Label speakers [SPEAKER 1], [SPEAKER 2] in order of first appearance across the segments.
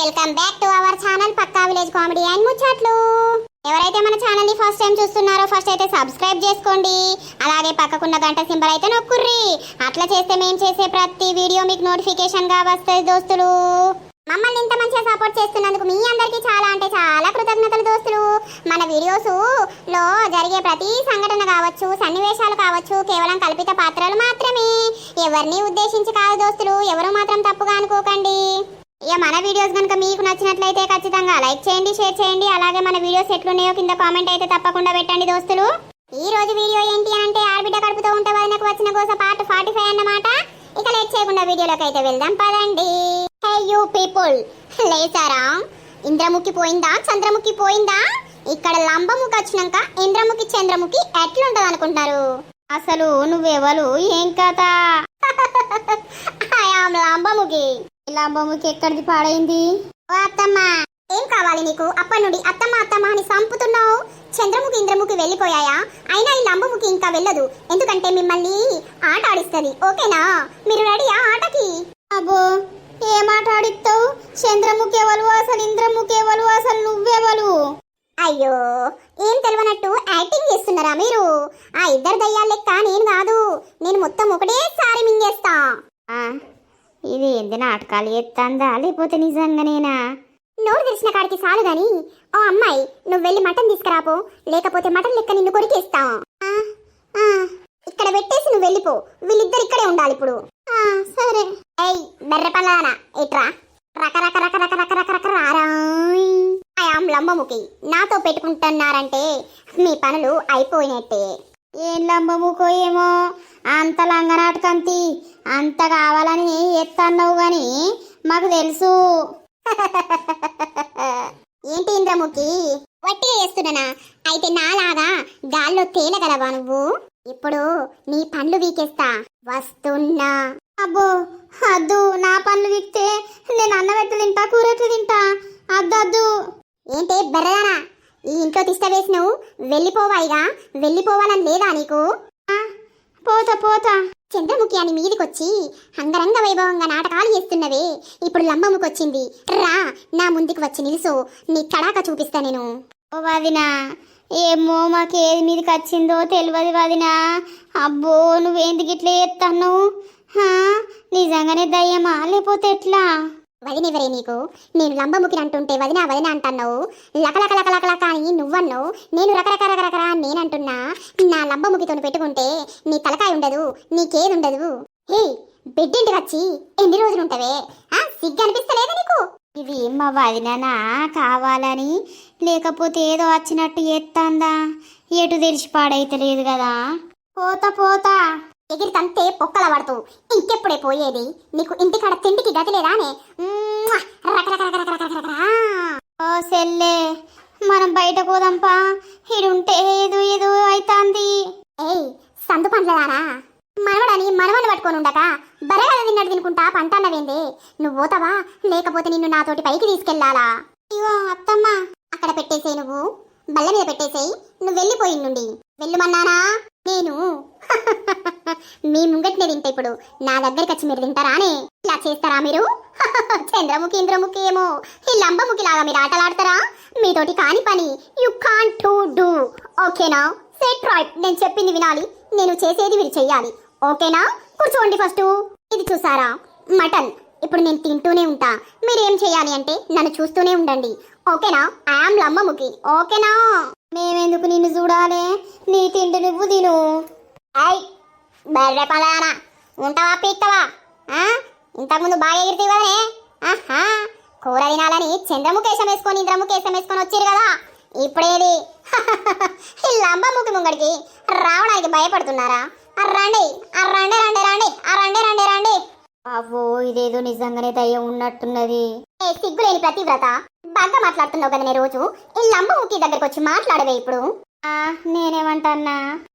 [SPEAKER 1] Welcome back to our channel Pakka village comedy and ముచ్చట్లు. ఎవరైతే మన ఛానల్ని ఫస్ట్ టైం చూస్తున్నారో ఫస్ట్ అయితే సబ్స్క్రైబ్ చేసుకోండి. అలాగే పక్కకున్న గంట సింబల్ అయితే నొక్కుర్రి. అట్లా చేస్తే మేము చేసే ప్రతి వీడియో మీకు నోటిఫికేషన్గా వస్తుంది దోస్తులు. మమ్మల్ని ఇంత మంచిగా సపోర్ట్ చేస్తున్నందుకు మీ అందరికీ చాలా అంటే చాలా కృతజ్ఞతలు దోస్తులు. మన వీడియోస్లో జరిగే ప్రతి సంఘటన కావచ్చు సన్నివేశాలు కావచ్చు కేవలం కల్పిత పాత్రలు మాత్రమే. ఎవరిని ఉద్దేశించి కాదు దోస్తులు ఎవరు మాత్రం తప్పుగా అనుకోకండి. ఇక మన వీడియోస్ కనుక మీకు నచ్చినట్లయితే ఖచ్చితంగా లైక్ చేయండి షేర్ చేయండి. అలాగే మన వీడియోస్ ఎట్లున్నాయో కింద కామెంట్ అయితే తప్పకుండా పెట్టండి దోస్తులు. ఈ రోజు వీడియో ఏంటి అంటే ఆర్బిడ్డ కడుపుతో ఉంటే వదినకు వచ్చిన కోసం పార్ట్ ఫార్టీ ఫైవ్ అన్నమాట. ఇక లేట్ చేయకుండా వీడియోలోకి అయితే వెళ్దాం పదండి. Hey you people లేచారా? ఇంద్రముఖి పోయిందా? చంద్రముఖి పోయిందా? ఇక్కడ లంబముఖి వచ్చినాక ఇంద్రముఖి చంద్రముఖి ఎట్లుంటది అనుకుంటారు అసలు నువ్వెవరు? ఏం కథ? ఆమ్ లంబముఖి. ఈ ఎక్కడిది పాడైంది? ఓ అత్తమ్మ! ఏం కావాలి నీకు? అప్పటి నుండి అత్తమ్మ అత్తమ్మ అని సంపుతున్నావు. చంద్రముఖి ఇంద్రముఖి వెళ్ళిపోయాయా? అయినా ఈ లంబముఖి ఇంకా వెళ్ళదు. ఎందుకంటే మిమ్మల్ని ఆట ఆడిస్తుంది. ఓకేనా? మీరు రెడీయా ఆటకి? అబ్బో! ఏం ఆట ఆడిస్తావు? చంద్రముఖి ఎవరు అసలు? ఇంద్రముఖి ఎవరు అసలు? నువ్వెవరు? అయ్యో! ఏం తెలియనట్టు యాక్టింగ్ చేస్తున్నారా మీరు? ఆ ఇద్దరు దయ్యాలు లెక్క నేను కాదు. నేను మొత్తం ఒకటేసారి మింగేస్తా. ఇది ఏంది నాటకాలు ఎత్తందా? లేకపోతే నిజంగానేనా నోరు తెలిసిన కాడికి చాలు గాని ఓ అమ్మాయి నువ్వు వెళ్ళి మటన్ తీసుకురాపో లేకపోతే మటన్ లెక్క నిన్ను కొరికేస్తా. ఆ, ఆ, ఇక్కడ పెట్టేసి నువ్వు వెళ్ళిపో. వీళ్ళిద్దరు ఇక్కడే ఉండాలి ఇప్పుడు. సరే. ఏయ్ బెర్రె పల్లానా ఎట్రా రకరక రకరక రక రక రారాయ్. ఆయాం లంబముఖి. నాతో పెట్టుకుంటున్నారంటే మీ పనులు అయిపోయినట్టే. ఏం లంబముఖో ఏమో? అంత లంగనాటకంతి అంత కావాలని ఎత్తన్నావు గాని మాకు తెలుసు. ఏంటి ఇంద్రముఖి? వట్టిగా చేస్తున్నానా? అయితే నాలాగా గాల్లో తేలగలవా నువ్వు? ఇప్పుడు నీ పండ్లు వీకేస్తా. వస్తున్నా. అబ్బో అద్దు నా పండ్లు వీక్తే నేను అన్న ఎట్టు తింటా కూర తింటా. అద్దద్దు ఏంటి బెర్రదానా ఈ ఇంట్లో తిష్ట వేసి నువ్వు వెళ్ళిపోవాయిగా వెళ్ళిపోవాలని లేదా నీకు? పోతా పోతా. చంద్రముఖి మీదికొచ్చి అంగరంగ వైభవంగా నాటకాలు చేస్తున్నవే. ఇప్పుడు లంబముకొచ్చింది. రా నా ముందుకు వచ్చి నిలుసు. నీ కడాక చూపిస్తా నేను. ఓ వదినా ఏమో మాకు ఏది మీదకి వచ్చిందో తెలియదు వదినా. అబ్బో నువ్వేందుకు ఇట్లా చేస్తాను నిజంగానే దయ్యమా? లేకపోతే ఎట్లా? వదినెవరే నీకు? నేను లంబముఖిని అంటుంటే వదిన వదిన అంటున్నావు. లకలక లక అని నువ్వన్నావు. నేను రకరక రకరకర అని నేనంటున్నా. నా లంబముఖితోని పెట్టుకుంటే నీ తలకాయ ఉండదు నీకేది ఉండదు హే బిడ్డింటికి వచ్చి ఎన్ని రోజులు ఉంటవే ఆ సిగ్గు అనిపిస్తలేదా నీకు? ఇది మా వదిననా కావాలని? లేకపోతే ఏదో వచ్చినట్టు ఎత్తాందా? ఎటు తెలిసి పాడైతలేదు కదా? పోతా పోతా. ఎగిరి తంతే పొక్కల పడుతూ ఇంకెప్పుడే పోయేది? నీకు ఇంటికాడ తిండికి గతి లేదానే ఓ సెల్లే మనం బయట పోదాంపా. ఇడుంటే ఏదో ఏదో అవుతాంది ఏయ్ సందు పండ్లదానా మనవడని మనవని పట్టుకొని ఉండక బరగల తిన్నట్టు తినుకుంటా పంటన్నవేందే? నువ్వు పోతావా? లేకపోతే నిన్ను నాతోటి పైకి తీసుకెళ్ళాలా ఇగో అత్తమ్మ అక్కడ పెట్టేసేయి నువ్వు. బల్ల మీద పెట్టేసేయ్. నువ్వు వెళ్ళిపోయి నుండి వెళ్ళమన్నానా? నేను? మీ ముంగట్నే తింటా ఇప్పుడు. నా దగ్గరికి వచ్చి మీరు తింటారానే ఇలా చేస్తారా మీరు? చంద్రముఖి ఇంద్రముఖి ఏమో. ఈ లంబముఖి లాగా మీరు ఆటలాడతారా? మీతోటి కాని పని. యు కాంట్ టు డూ ఓకేనా సెట్ రైట్ నేను చెప్పింది వినాలి. నేను చేసేది మీరు చెయ్యాలి. ఓకేనా కూర్చోండి ఫస్ట్ ఇది చూసారా? మటన్. ఇప్పుడు నేను తింటూనే ఉంటా. మీరేం చేయాలి అంటే నన్ను చూస్తూనే ఉండండి. ఓకేనా ఐఆమ్ లంబముఖి. ఓకేనా మేమెందుకు నిన్ను చూడాలి? నీ తిండి నువ్వు తిను. ఐ బర్రె పలానా. ఉంటావా పీక్తావా? ఆ? ఇంతకుముందు బాగా ఎగిరితే ఆహా. కూర తినాలని చంద్రముఖేశం వేసుకొని ఇంద్రముఖేశం వేసుకొని వచ్చారు కదా. ఇప్పుడేది? ఈ లంబముఖి ముంగడికి రావడానికి భయపడుతున్నారా? ఆ రండి ఆ రండి రండి రండి ఆ రండి రండి రండి. అవ్వో ఇదేదో నిజంగానే దయ ఉన్నట్టున్నది. ఏ సిగ్గులేని ప్రతివ్రత. బాగా మాట్లాడుతున్నావు కదా రోజు. ఈ లంబముఖి దగ్గరకు వచ్చి మాట్లాడవే ఇప్పుడు. ఆ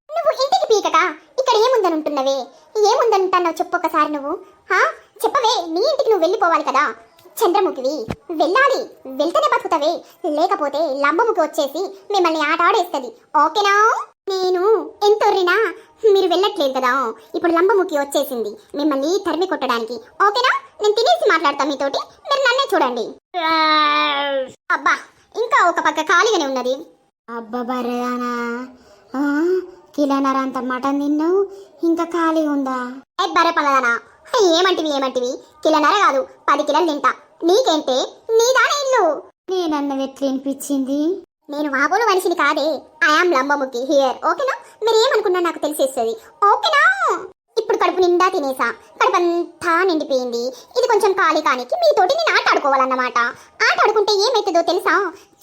[SPEAKER 1] నువ్వు ఇంటికి పీకక ఇక్కడ ఏముందనుంటున్నవే? ఏముందంటున్నావు ఏముందని చెప్పు ఒకసారి నువ్వు. హా? చెప్పవే నీ ఇంటికి నువ్వు వెళ్ళిపోవాలి కదా. చంద్రముఖివి వెళ్ళాలి. వెళ్తేనే బతుకుతావే. లేకపోతే లంబముఖి వచ్చేసి మిమ్మల్ని ఆట ఆడేస్తుంది. ఓకేనా? నేను ఎంతొర్రినా మీరు వెళ్ళట్లేదు కదా. ఇప్పుడు లంబముఖి వచ్చేసింది. మిమ్మల్ని తరిమి కొట్టడానికి. ఓకేనా? నేను తినేసి మాట్లాడతాను మీతోటి. మీరు నన్నే చూడండి. అబ్బా ఇంకా ఒక పక్క ఖాళీగానే ఉన్నది. అబ్బా బర్రెదానా కిలోన్నర అంత మటన్ తిన్నావు? ఇంకా ఖాళీ ఉందా? ఏ పడదనా పలదానా? ఏమంటివి ఏమంటివి? కిలోన్నర కాదు పది కిలోలు తింటా. నీకేంటే? నీదానే ఇల్లు. నేనన్నది ఎట్లా వినిపించింది? నేను వాబోలు మనిషిని కాదే. ఐఆమ్ లంబముఖి హియర్ ఓకేనా? మీరు ఏమనుకున్నా నాకు తెలిసేస్తుంది. ఓకేనా? ఇప్పుడు కడుపు నిండా తినేసా. కడుపు అంతా నిండిపోయింది. ఇది కొంచెం ఖాళీ కానికి మీతోటి నేను ఆట ఆడుకోవాలన్నమాట. ఆట ఆడుకుంటే ఏమవుతుందో తెలుసా?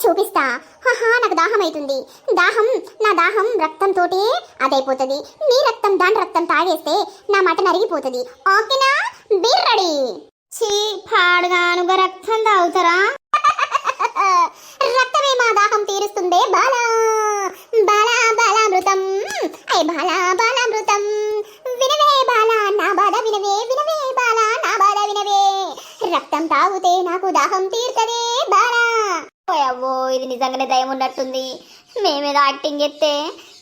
[SPEAKER 1] చూపిస్తా. హహా నాకు దాహం అవుతుంది దాహం నా దాహం రక్తంతోటే అదైపోతుంది. నీ రక్తం దాని రక్తం తాగేస్తే నా మటన్ అరిగిపోతుంది ఓకేనా? బిర్రడి చీ పాడుగానుగా రక్తం తాగుతారా? రక్తమే మా దాహం తీరుస్తుందే బాలా. బాలా బాలా మృతం ఐ బాలా బాలా వినవే బాలా నా బాధ వినవే వినవే బాలా నా బాధ వినవే రక్తం తాగుతే నాకు దాహం తీర్చదే బాలా అవ్వో ఇది నిజంగానే దయం ఉన్నట్టుంది. మేమేదో యాక్టింగ్ ఎత్తే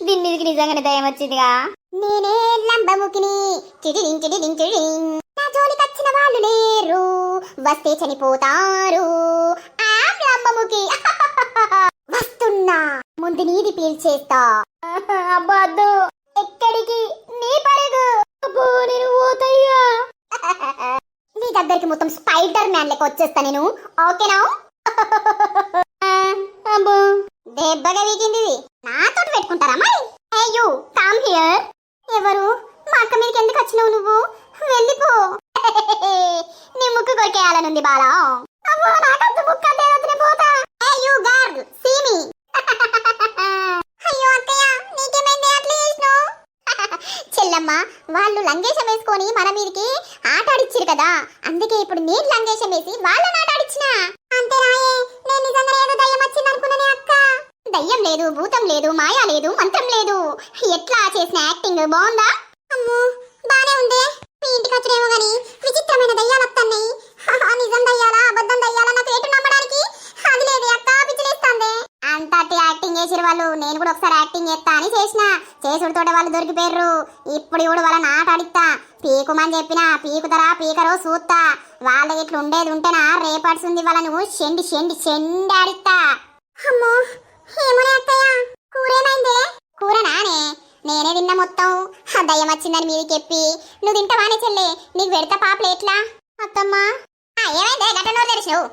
[SPEAKER 1] దీని మీదకి నిజంగానే దయం వచ్చిందిగా. నేనే లంబముకిని. చిడిడిం చిడిడిం చిడిడిం నా జోలికి వచ్చిన వాళ్ళు లేరు. వస్తే చనిపోతారు. ఆమ్ లంబముకి. వస్తున్నా. ముందు నీది పీల్చేస్తా. అబ్బా ఎక్కడికి? మొత్తం స్పైడర్ మ్యాన్ లెక్క వచ్చేస్తా నేను. ఓకేనా అబ్బో దెబ్బగా వీగింది ఇది. నాతో పెట్టుకుంటారా మరి? అయ్యో కామ్ హియర్ ఎవరు? మా అక్క మీదకి ఎందుకు వచ్చినావు నువ్వు? వెళ్ళిపో. నీ ముక్కు కొరికేయాలనుంది బాలా. అబ్బో నాకంత ముక్క అంటే వదిలే పోతా అయ్యో గర్ల్ సీ మీ అయ్యో అక్కయ్య నీకేమైంది అట్లా చేసినావు చెల్లమ్మ వాళ్ళు లంగేశం వేసుకొని మన మీదకి ఆట ఆడిచ్చిరు కదా. అందుకే ఇప్పుడు నేను లంగేశం వేసి వాళ్ళని ఆట ఆడిచ్చిన నేను నిజంగా ఏదో దయ్యం వచ్చింది అనుకున్నానే అక్క. దయ్యం లేదు భూతం లేదు మాయా లేదు మంత్రం లేదు. ఎట్లా చేసిన యాక్టింగ్? బాగుందా? అమ్మో బానే ఉంది మీ ఇంటికి వచ్చేమో గాని విచిత్రమైన దయ్యాలు వస్తున్నాయి నిజం దయ్యాలా అబద్ధం దయ్యాలా నాకు ఎటు నమ్మడానికి అది లేదు అక్క పిచ్చిలేస్తుంది చేసిన వాళ్ళు. నేను కూడా ఒకసారి యాక్టింగ్ చేస్తా అని చేసిన. చేసుడితోటే వాళ్ళు దొరికిపోయారు ఇప్పుడు కూడా వాళ్ళని ఆట ఆడిస్తా పీకుమని చెప్పిన పీకుతరా పీకరో చూస్తా వాళ్ళకి ఇట్లా ఉండేది ఉంటేనా రేపడుతుంది వాళ్ళను షెండి షెండి షెండి ఆడిస్తా అమ్మో ఏమోనే అత్తయ్య. కూరేమైందే? కూర నానే నేనే తిన్న మొత్తం. ఆ దయ్యం వచ్చిందని మీరు చెప్పి. నువ్వు తింటావానే చెల్లె? నీకు పెడతా పాపలు ఎట్లా? అత్తమ్మా. ఏమైందే? గట్టనోరు తెరిచావు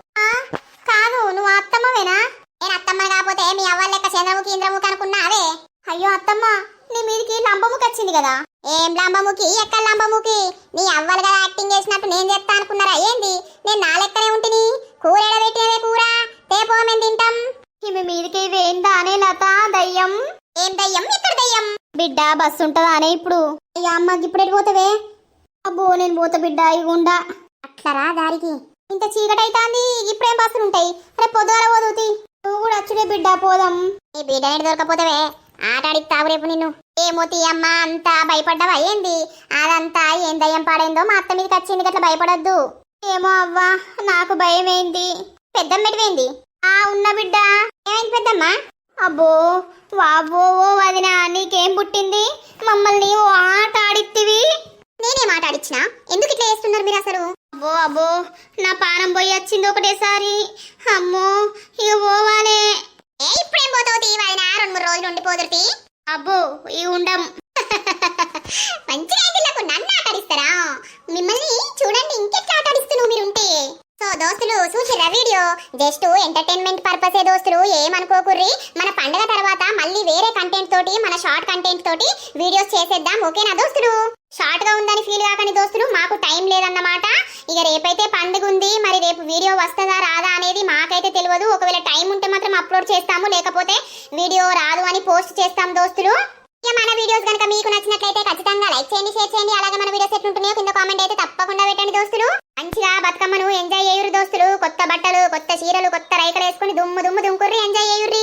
[SPEAKER 1] కాదు నువ్వు అత్తమ్మవేనా? నేను అత్తమ్మ కాకపోతే మీ అవ్వ లెక్క చంద్రముఖి ఇంద్రముఖి అనుకున్నా అవే అయ్యో అత్తమ్మ నీ మీదకి లంబముఖి వచ్చింది కదా? ఏం లంబముఖి? ఎక్కడ లంబముఖి? నీ అవ్వలు కదా యాక్టింగ్ చేసినట్టు నేను చేస్తా అనుకున్నారా? ఏంది? నేను నా లెక్కనే ఉంటిని? కూర ఎడబెట్టినవే కూర? తేపో మేము తింటాం. ఈమె మీదకి వేందా అనే లత? దయ్యం? ఏం దయ్యం? ఎక్కడ దయ్యం? బిడ్డ బస్సు ఉంటదా అనే ఇప్పుడు? అయ్యా అమ్మకి ఇప్పుడు ఎటు పోతావే? అబ్బో నేను పోతా బిడ్డ ఇగుండా అట్లరా దారికి. ఇంత చీకటి అయితాంది ఇప్పుడేం బస్సులు ఉంటాయి రేపు పొద్దుగాల పోదుతి నువ్వు కూడా వచ్చుడే బిడ్డ పోదాం. నీ బిడ్డ ఏంటి దొరకపోతావే ఆటాడి ఆడిస్తావు రేపు నిన్ను. ఏమో అమ్మ అంతా భయపడ్డావా? ఏంది? అదంతా ఏం దయ్యం పాడైందో మా అత్త మీదకి వచ్చింది గట్లా భయపడద్దు. ఏమో అవ్వా నాకు భయం ఏంది పెద్దమ్మెటివేంది ఆ ఉన్న బిడ్డ. ఏమైంది పెద్దమ్మ? అబ్బో వాబో ఓ వదిన నీకేం పుట్టింది? మమ్మల్ని ఓ ఆట ఆడిత్తివి. నేనేం ఆట ఆడిచ్చినా? ఎందుకు ఇట్లా చేస్తున్నారు మీరు అసలు? అబ్బో అబ్బో నా పానం పోయి వచ్చింది ఒకటేసారి. అమ్మో ఇక పోవాలే. ఏ ఇప్పుడేం పోతావు? తీ రెండు మూడు రోజులు ఉండిపోదురుతి అబ్బో ఈ ఉండం మంచి రైతులకు నన్ను ఆటడిస్తారా మిమ్మల్ని చూడండి ఇంకెట్లా ఆటడిస్తున్నావు మీరుంటే సో దోస్తులు చూసిరా వీడియో. జస్ట్ ఎంటర్టైన్మెంట్ పర్పసే దోస్తులు ఏమనుకోకుర్రి? మన పండగ తర్వాత మళ్ళీ వేరే కంటెంట్ తోటి మన షార్ట్ కంటెంట్ తోటి వీడియోస్ చేసేద్దాం. ఓకేనా దోస్తులు? షార్ట్గా ఉందని ఫీల్ కాకని దోస్తులు. మాకు టైం లేదన్నమాట. ఇక రేపైతే పండుగ ఉంది. మరి రేపు వీడియో వస్తుందా రాదా అనేది మాకైతే తెలియదు. ఒకవేళ టైం ఉంటే మాత్రం అప్లోడ్ చేస్తాము. లేకపోతే వీడియో రాదు అని పోస్ట్ చేస్తాం దోస్తులు. ఇక మన వీడియోస్ కనుక మీకు నచ్చినట్లయితే ఖచ్చితంగా లైక్ చేయండి షేర్ చేయండి. అలాగే మన వీడియోస్ ఎట్లుంటున్నాయో కింద కామెంట్ అయితే తప్పకుండా పెట్టండి దోస్తులు. బతుకమ్మను ఎంజాయ్ చేయురు దోస్తులు. కొత్త బట్టలు కొత్త చీరలు కొత్త రైకలు వేసుకుని దుమ్ము దుమ్ము దుమ్ముకుర్రి ఎంజాయ్ చేయుర్రి.